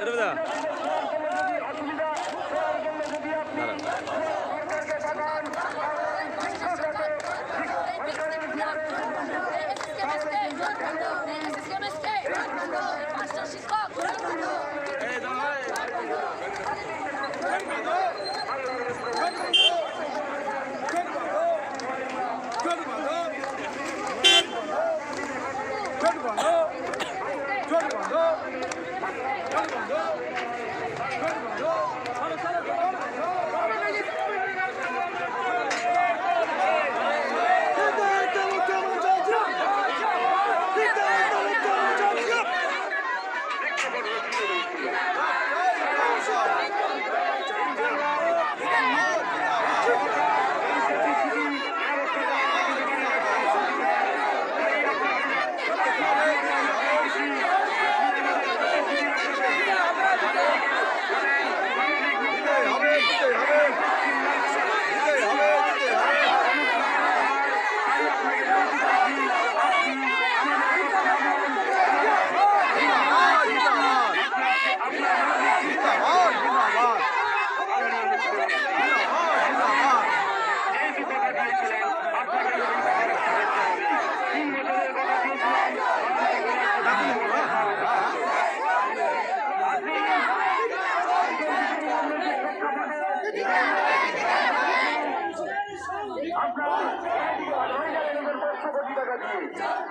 এটা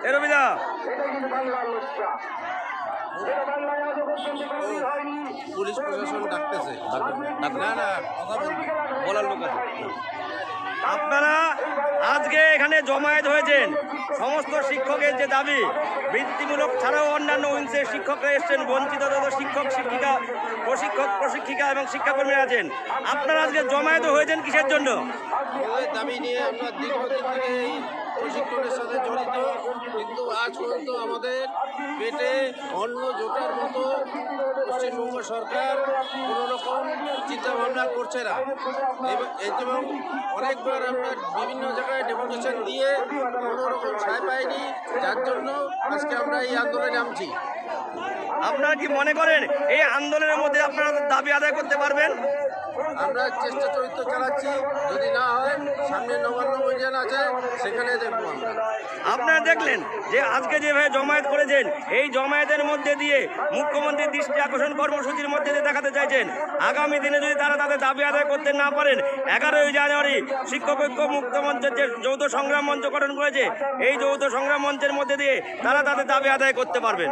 এ রবিদা পুলিশ প্রশাসন ডাকতেছে। না না কথা বলবি বলার লোক আছে। আপনারা আজকে এখানে জমায়েত হয়েছেন। সমস্ত শিক্ষকের যে দাবি বৃত্তিমূলক ছাড়াও অন্যান্য উইন্সের শিক্ষকরা এসছেন বঞ্চিত যত শিক্ষক শিক্ষিকা প্রশিক্ষক প্রশিক্ষিকা এবং শিক্ষাকর্মী আছেন। আপনারা আজকে জমায়েত হয়েছেন কিসের জন্য? দাবি নিয়ে আমরা দীর্ঘদিন থেকে আজ পর্যন্ত আমাদের পেটে অন্ন জোটার মতো পশ্চিমবঙ্গ সরকার কোনো রকম চিন্তাভাবনা করছে না। এব- এবং অনেকবার আমরা বিভিন্ন জায়গায় ডেপুটেশন দিয়ে কোনো রকম ছায় পাইনি, যার জন্য আজকে আমরা এই আন্দোলনে নামছি। আপনারা কি মনে করেন এই আন্দোলনের মধ্যে আপনারা দাবি আদায় করতে পারবেন? আমরা চেষ্টা চরিত্র চালাচ্ছি। যদি না হয়, সামনে নবান্ন অভিযান আছে, সেখানে দেখব আপনারা দেখলেন যে আজকে যেভাবে জমায়েত করেছেন, এই জমায়েতের মধ্যে দিয়ে মুখ্যমন্ত্রীর দৃষ্টি আকর্ষণ কর্মসূচির মধ্যে দিয়ে দেখাতে চাইছেন। আগামী দিনে যদি তারা তাদের দাবি আদায় করতে না পারেন, এগারোই জানুয়ারি শিক্ষক ঐক্য মুক্ত মঞ্চের যে যৌথ সংগ্রাম মঞ্চ গঠন করেছে, এই যৌথ সংগ্রাম মঞ্চের মধ্যে দিয়ে তারা তাদের দাবি আদায় করতে পারবেন।